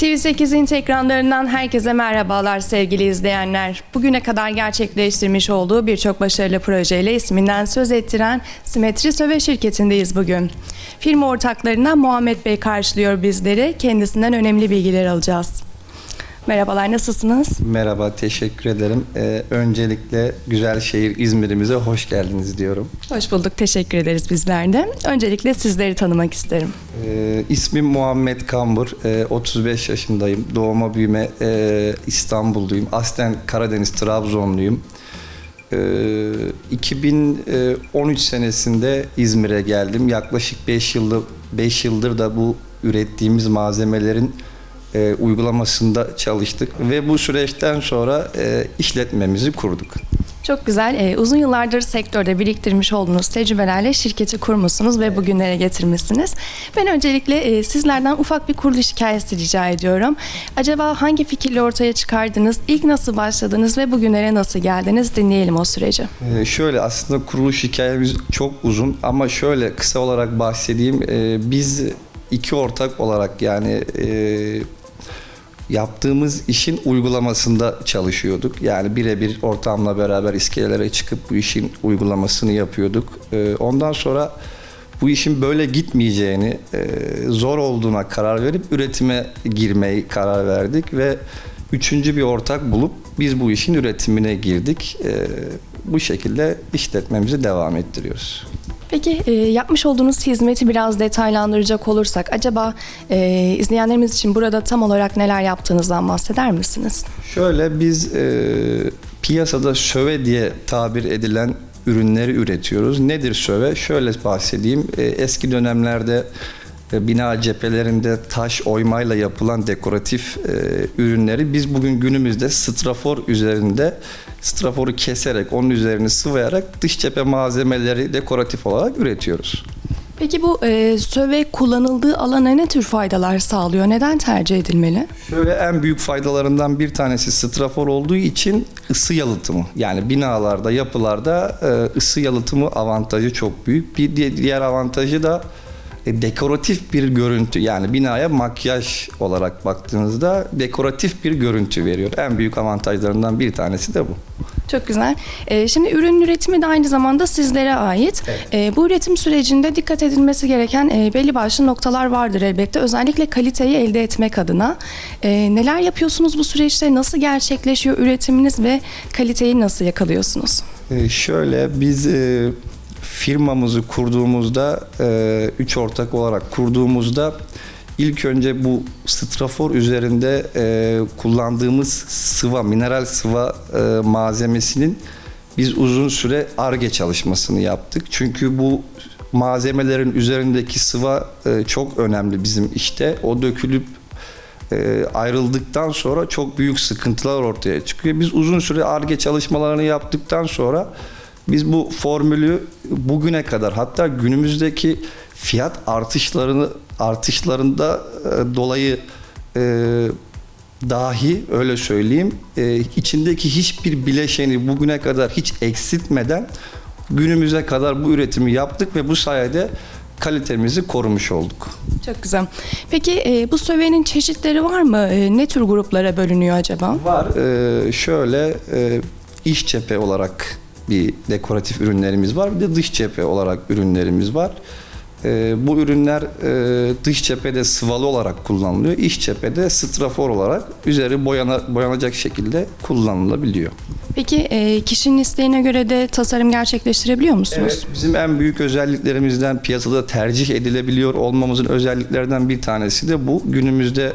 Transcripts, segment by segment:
TV8'in ekranlarından herkese merhabalar sevgili izleyenler. Bugüne kadar gerçekleştirmiş olduğu birçok başarılı projeyle isminden söz ettiren Simetri Söve şirketindeyiz bugün. Firma ortaklarından Muhammed Bey karşılıyor bizleri. Kendisinden önemli bilgiler alacağız. Merhabalar, nasılsınız? Merhaba, teşekkür ederim. Ee, öncelikle güzel şehir İzmir'imize hoş geldiniz diyorum. Hoş bulduk, teşekkür ederiz bizler de. Öncelikle sizleri tanımak isterim. Ee, ismim Muhammed Kambur, Ee, 35 yaşındayım. Doğuma büyüme e, İstanbulluyum. Aslen Karadeniz, Trabzonluyum. Ee, 2013 senesinde İzmir'e geldim. Yaklaşık 5 yıldır 5 yıldır da bu ürettiğimiz malzemelerin e, uygulamasında çalıştık ve bu süreçten sonra e, işletmemizi kurduk. Çok güzel. Ee, uzun yıllardır sektörde biriktirmiş olduğunuz tecrübelerle şirketi kurmuşsunuz ve bugünlere getirmişsiniz. Ben öncelikle e, sizlerden ufak bir kuruluş hikayesi rica ediyorum. Acaba hangi fikirle ortaya çıkardınız, ilk nasıl başladınız ve bugünlere nasıl geldiniz dinleyelim o süreci. Ee, şöyle aslında kuruluş hikayemiz çok uzun ama şöyle kısa olarak bahsedeyim. Ee, biz iki ortak olarak yani e, yaptığımız işin uygulamasında çalışıyorduk. Yani birebir ortamla beraber iskelelere çıkıp bu işin uygulamasını yapıyorduk. Ee, ondan sonra bu işin böyle gitmeyeceğini, e, zor olduğuna karar verip üretime girmeyi karar verdik ve üçüncü bir ortak bulup biz bu işin üretimine girdik. Ee, bu şekilde işletmemizi devam ettiriyoruz. Peki e, yapmış olduğunuz hizmeti biraz detaylandıracak olursak acaba e, izleyenlerimiz için burada tam olarak neler yaptığınızdan bahseder misiniz? Şöyle biz e, piyasada söve diye tabir edilen ürünleri üretiyoruz. Nedir söve? Şöyle bahsedeyim. E, eski dönemlerde bina cephelerinde taş oymayla yapılan dekoratif e, ürünleri biz bugün günümüzde strafor üzerinde straforu keserek onun üzerini sıvayarak dış cephe malzemeleri dekoratif olarak üretiyoruz. Peki bu e, söve kullanıldığı alana ne tür faydalar sağlıyor? Neden tercih edilmeli? Şöyle en büyük faydalarından bir tanesi strafor olduğu için ısı yalıtımı. Yani binalarda, yapılarda e, ısı yalıtımı avantajı çok büyük. Bir di- diğer avantajı da dekoratif bir görüntü. Yani binaya makyaj olarak baktığınızda dekoratif bir görüntü veriyor. En büyük avantajlarından bir tanesi de bu. Çok güzel. E, şimdi ürün üretimi de aynı zamanda sizlere ait. E, bu üretim sürecinde dikkat edilmesi gereken e, belli başlı noktalar vardır elbette. Özellikle kaliteyi elde etmek adına. E, neler yapıyorsunuz bu süreçte? Nasıl gerçekleşiyor üretiminiz ve kaliteyi nasıl yakalıyorsunuz? Ee, şöyle biz e, firmamızı kurduğumuzda e, üç ortak olarak kurduğumuzda ilk önce bu strafor üzerinde e, kullandığımız sıva mineral sıva e, malzemesinin biz uzun süre arge çalışmasını yaptık. Çünkü bu malzemelerin üzerindeki sıva e, çok önemli bizim işte. O dökülüp e, ayrıldıktan sonra çok büyük sıkıntılar ortaya çıkıyor. Biz uzun süre ARGE çalışmalarını yaptıktan sonra biz bu formülü bugüne kadar hatta günümüzdeki fiyat artışlarını artışlarında e, dolayı e, dahi öyle söyleyeyim e, içindeki hiçbir bileşeni bugüne kadar hiç eksiltmeden günümüze kadar bu üretimi yaptık ve bu sayede kalitemizi korumuş olduk. Çok güzel. Peki e, bu sövenin çeşitleri var mı? E, ne tür gruplara bölünüyor acaba? Var. Ee, şöyle e, iç cephe olarak bir dekoratif ürünlerimiz var. Bir de dış cephe olarak ürünlerimiz var. Ee, bu ürünler e, dış cephede sıvalı olarak kullanılıyor. İç cephede strafor olarak üzeri boyana, boyanacak şekilde kullanılabiliyor. Peki e, kişinin isteğine göre de tasarım gerçekleştirebiliyor musunuz? Evet, bizim en büyük özelliklerimizden piyasada tercih edilebiliyor olmamızın özelliklerden bir tanesi de bu. Günümüzde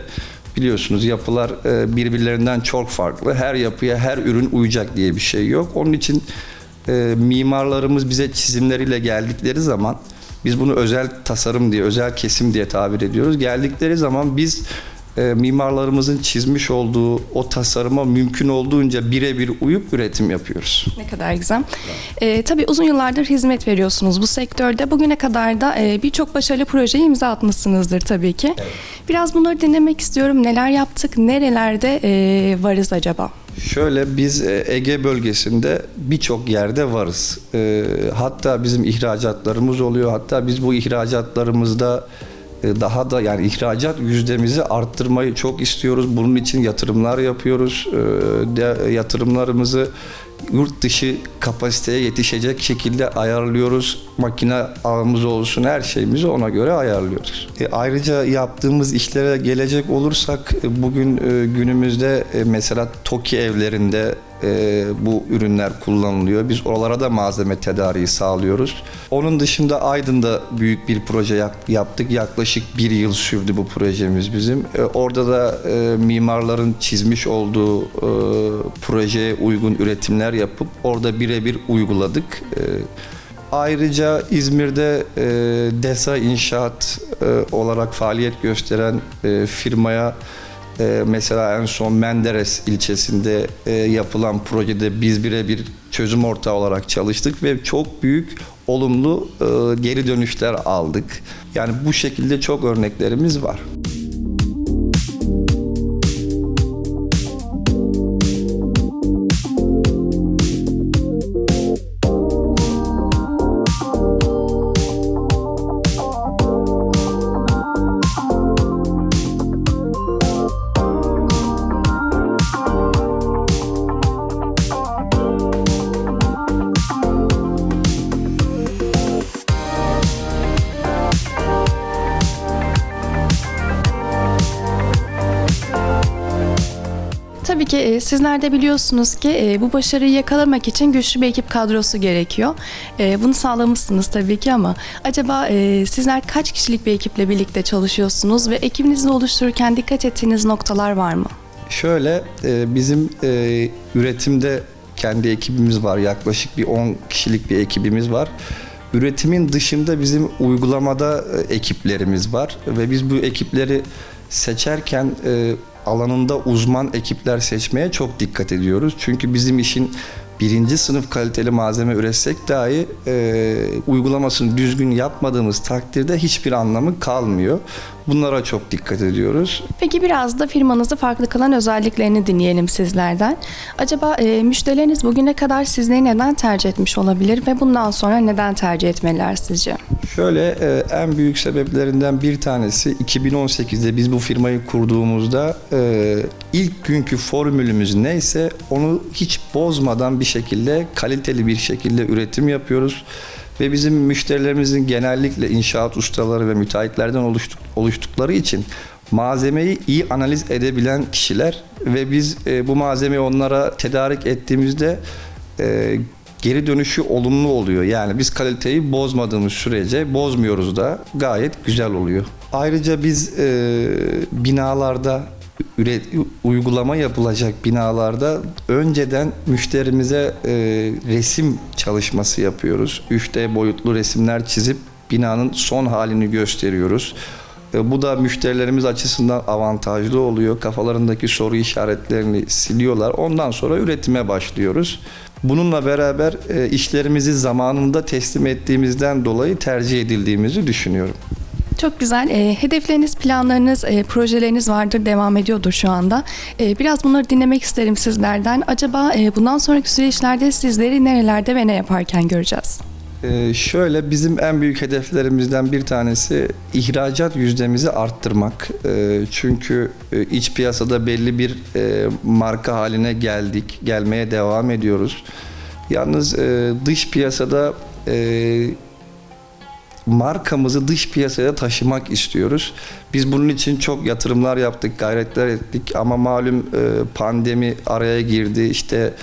biliyorsunuz yapılar e, birbirlerinden çok farklı. Her yapıya her ürün uyacak diye bir şey yok. Onun için e, mimarlarımız bize çizimleriyle geldikleri zaman biz bunu özel tasarım diye, özel kesim diye tabir ediyoruz. Geldikleri zaman biz e, mimarlarımızın çizmiş olduğu o tasarıma mümkün olduğunca birebir uyup üretim yapıyoruz. Ne kadar güzel. Ee, tabii uzun yıllardır hizmet veriyorsunuz bu sektörde. Bugüne kadar da e, birçok başarılı projeye imza atmışsınızdır tabii ki. Biraz bunları dinlemek istiyorum. Neler yaptık, nerelerde e, varız acaba? Şöyle biz e, Ege bölgesinde birçok yerde varız. E, Hatta bizim ihracatlarımız oluyor. Hatta biz bu ihracatlarımızda e, daha da yani ihracat yüzdemizi arttırmayı çok istiyoruz. Bunun için yatırımlar yapıyoruz. Yatırımlarımızı yurt dışı kapasiteye yetişecek şekilde ayarlıyoruz. Makine ağımız olsun her şeyimizi ona göre ayarlıyoruz. E, ayrıca yaptığımız işlere gelecek olursak e, bugün e, günümüzde e, mesela TOKİ evlerinde e, bu ürünler kullanılıyor. Biz oralara da malzeme tedariği sağlıyoruz. Onun dışında Aydın'da büyük bir proje yap- yaptık. Yaklaşık bir yıl sürdü bu projemiz bizim. E, orada da e, mimarların çizmiş olduğu e, projeye uygun üretimler yapıp orada birebir uyguladık. E, Ayrıca İzmir'de e, DESA İnşaat e, olarak faaliyet gösteren e, firmaya e, mesela en son Menderes ilçesinde e, yapılan projede biz birebir çözüm ortağı olarak çalıştık ve çok büyük olumlu e, geri dönüşler aldık. Yani bu şekilde çok örneklerimiz var. Tabii ki e, sizler de biliyorsunuz ki e, bu başarıyı yakalamak için güçlü bir ekip kadrosu gerekiyor. E, Bunu sağlamışsınız tabii ki ama acaba e, sizler kaç kişilik bir ekiple birlikte çalışıyorsunuz ve ekibinizi oluştururken dikkat ettiğiniz noktalar var mı? Şöyle bizim üretimde kendi ekibimiz var. Yaklaşık bir 10 kişilik bir ekibimiz var. Üretimin dışında bizim uygulamada ekiplerimiz var ve biz bu ekipleri seçerken e, alanında uzman ekipler seçmeye çok dikkat ediyoruz. Çünkü bizim işin birinci sınıf kaliteli malzeme üretsek dahi e, uygulamasını düzgün yapmadığımız takdirde hiçbir anlamı kalmıyor. Bunlara çok dikkat ediyoruz. Peki biraz da firmanızı farklı kılan özelliklerini dinleyelim sizlerden. Acaba e, müşterileriniz bugüne kadar sizleri neden tercih etmiş olabilir ve bundan sonra neden tercih etmeliler sizce? Şöyle e, en büyük sebeplerinden bir tanesi 2018'de biz bu firmayı kurduğumuzda e, ilk günkü formülümüz neyse onu hiç bozmadan bir şekilde kaliteli bir şekilde üretim yapıyoruz. Ve bizim müşterilerimizin genellikle inşaat ustaları ve müteahhitlerden oluştuk, oluştukları için malzemeyi iyi analiz edebilen kişiler ve biz e, bu malzemeyi onlara tedarik ettiğimizde e, geri dönüşü olumlu oluyor. Yani biz kaliteyi bozmadığımız sürece bozmuyoruz da gayet güzel oluyor. Ayrıca biz e, binalarda üret, uygulama yapılacak binalarda önceden müşterimize e, resim çalışması yapıyoruz. 3D boyutlu resimler çizip binanın son halini gösteriyoruz. E, Bu da müşterilerimiz açısından avantajlı oluyor. Kafalarındaki soru işaretlerini siliyorlar. Ondan sonra üretime başlıyoruz. Bununla beraber e, işlerimizi zamanında teslim ettiğimizden dolayı tercih edildiğimizi düşünüyorum. Çok güzel. E, hedefleriniz, planlarınız, e, projeleriniz vardır, devam ediyordur şu anda. E, biraz bunları dinlemek isterim sizlerden. Acaba e, bundan sonraki süreçlerde sizleri nerelerde ve ne yaparken göreceğiz? Ee, şöyle bizim en büyük hedeflerimizden bir tanesi ihracat yüzdemizi arttırmak. Ee, çünkü e, iç piyasada belli bir e, marka haline geldik, gelmeye devam ediyoruz. Yalnız e, dış piyasada e, markamızı dış piyasaya taşımak istiyoruz. Biz bunun için çok yatırımlar yaptık, gayretler ettik ama malum e, pandemi araya girdi. İşte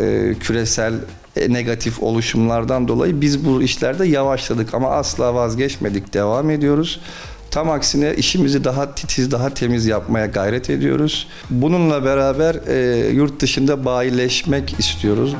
e, küresel e, negatif oluşumlardan dolayı biz bu işlerde yavaşladık ama asla vazgeçmedik, devam ediyoruz. Tam aksine işimizi daha titiz, daha temiz yapmaya gayret ediyoruz. Bununla beraber e, yurt dışında bayileşmek istiyoruz.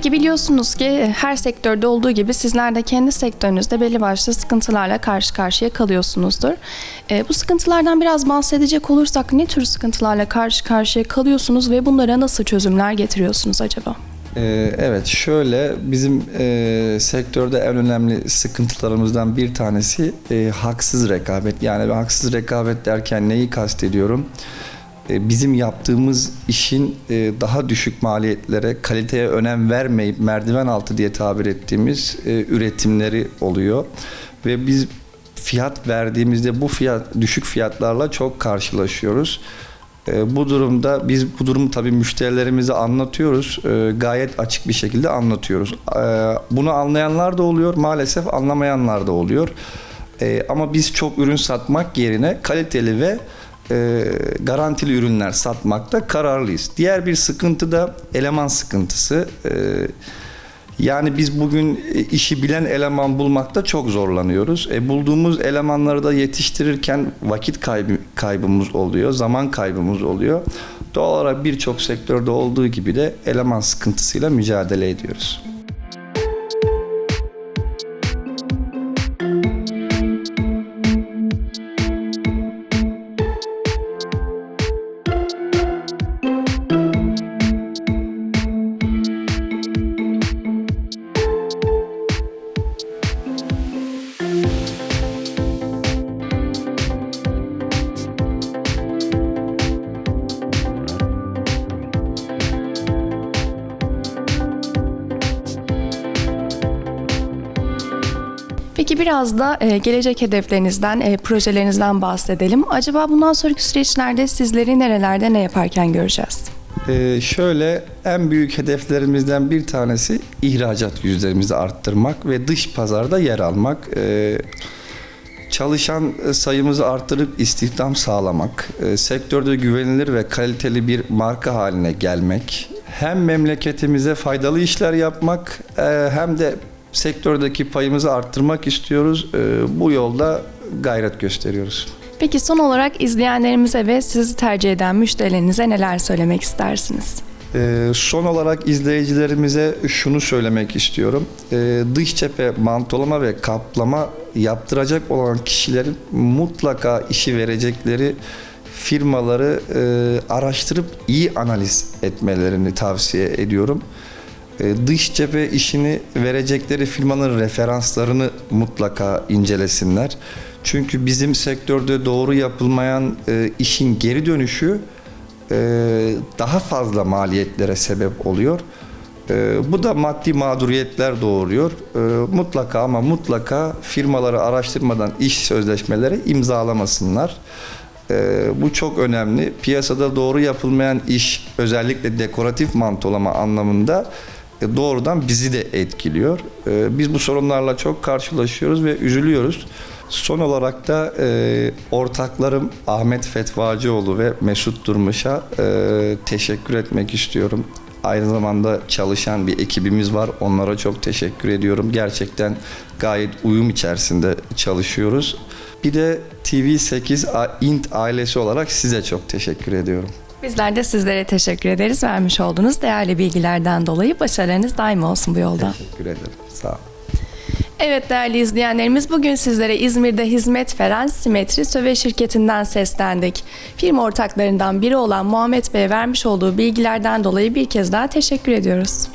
Peki biliyorsunuz ki her sektörde olduğu gibi sizler de kendi sektörünüzde belli başlı sıkıntılarla karşı karşıya kalıyorsunuzdur. E, bu sıkıntılardan biraz bahsedecek olursak ne tür sıkıntılarla karşı karşıya kalıyorsunuz ve bunlara nasıl çözümler getiriyorsunuz acaba? Ee, evet şöyle bizim e, sektörde en önemli sıkıntılarımızdan bir tanesi e, haksız rekabet. Yani haksız rekabet derken neyi kastediyorum? E, bizim yaptığımız işin e, daha düşük maliyetlere, kaliteye önem vermeyip merdiven altı diye tabir ettiğimiz e, üretimleri oluyor. Ve biz fiyat verdiğimizde bu fiyat düşük fiyatlarla çok karşılaşıyoruz. E, Bu durumda biz bu durumu tabii müşterilerimize anlatıyoruz. E, Gayet açık bir şekilde anlatıyoruz. E, Bunu anlayanlar da oluyor, maalesef anlamayanlar da oluyor. E, Ama biz çok ürün satmak yerine kaliteli ve e, garantili ürünler satmakta kararlıyız. Diğer bir sıkıntı da eleman sıkıntısı. E, yani biz bugün e, işi bilen eleman bulmakta çok zorlanıyoruz. E, bulduğumuz elemanları da yetiştirirken vakit kaybı, kaybımız oluyor, zaman kaybımız oluyor. Doğal olarak birçok sektörde olduğu gibi de eleman sıkıntısıyla mücadele ediyoruz. Peki biraz da e, gelecek hedeflerinizden, e, projelerinizden bahsedelim. Acaba bundan sonraki süreçlerde sizleri nerelerde ne yaparken göreceğiz? Ee, şöyle en büyük hedeflerimizden bir tanesi ihracat yüzlerimizi arttırmak ve dış pazarda yer almak. Ee, çalışan sayımızı arttırıp istihdam sağlamak, e, sektörde güvenilir ve kaliteli bir marka haline gelmek, hem memleketimize faydalı işler yapmak e, hem de sektördeki payımızı arttırmak istiyoruz. E, Bu yolda gayret gösteriyoruz. Peki son olarak izleyenlerimize ve sizi tercih eden müşterilerinize neler söylemek istersiniz? Ee, son olarak izleyicilerimize şunu söylemek istiyorum. Ee, dış cephe mantolama ve kaplama yaptıracak olan kişilerin mutlaka işi verecekleri firmaları e, araştırıp iyi analiz etmelerini tavsiye ediyorum. Ee, dış cephe işini verecekleri firmanın referanslarını mutlaka incelesinler. Çünkü bizim sektörde doğru yapılmayan e, işin geri dönüşü e, daha fazla maliyetlere sebep oluyor. E, Bu da maddi mağduriyetler doğuruyor. Mutlaka ama mutlaka firmaları araştırmadan iş sözleşmeleri imzalamasınlar. Bu çok önemli. Piyasada doğru yapılmayan iş özellikle dekoratif mantolama anlamında doğrudan bizi de etkiliyor. E, Biz bu sorunlarla çok karşılaşıyoruz ve üzülüyoruz. Son olarak da e, ortaklarım Ahmet Fetvacıoğlu ve Mesut Durmuş'a e, teşekkür etmek istiyorum. Aynı zamanda çalışan bir ekibimiz var. Onlara çok teşekkür ediyorum. Gerçekten gayet uyum içerisinde çalışıyoruz. Bir de TV8 A- Int ailesi olarak size çok teşekkür ediyorum. Bizler de sizlere teşekkür ederiz vermiş olduğunuz değerli bilgilerden dolayı. Başarılarınız daim olsun bu yolda. Teşekkür ederim. Sağ olun. Evet değerli izleyenlerimiz bugün sizlere İzmir'de hizmet veren Simetri Söve şirketinden seslendik. Firma ortaklarından biri olan Muhammed Bey vermiş olduğu bilgilerden dolayı bir kez daha teşekkür ediyoruz.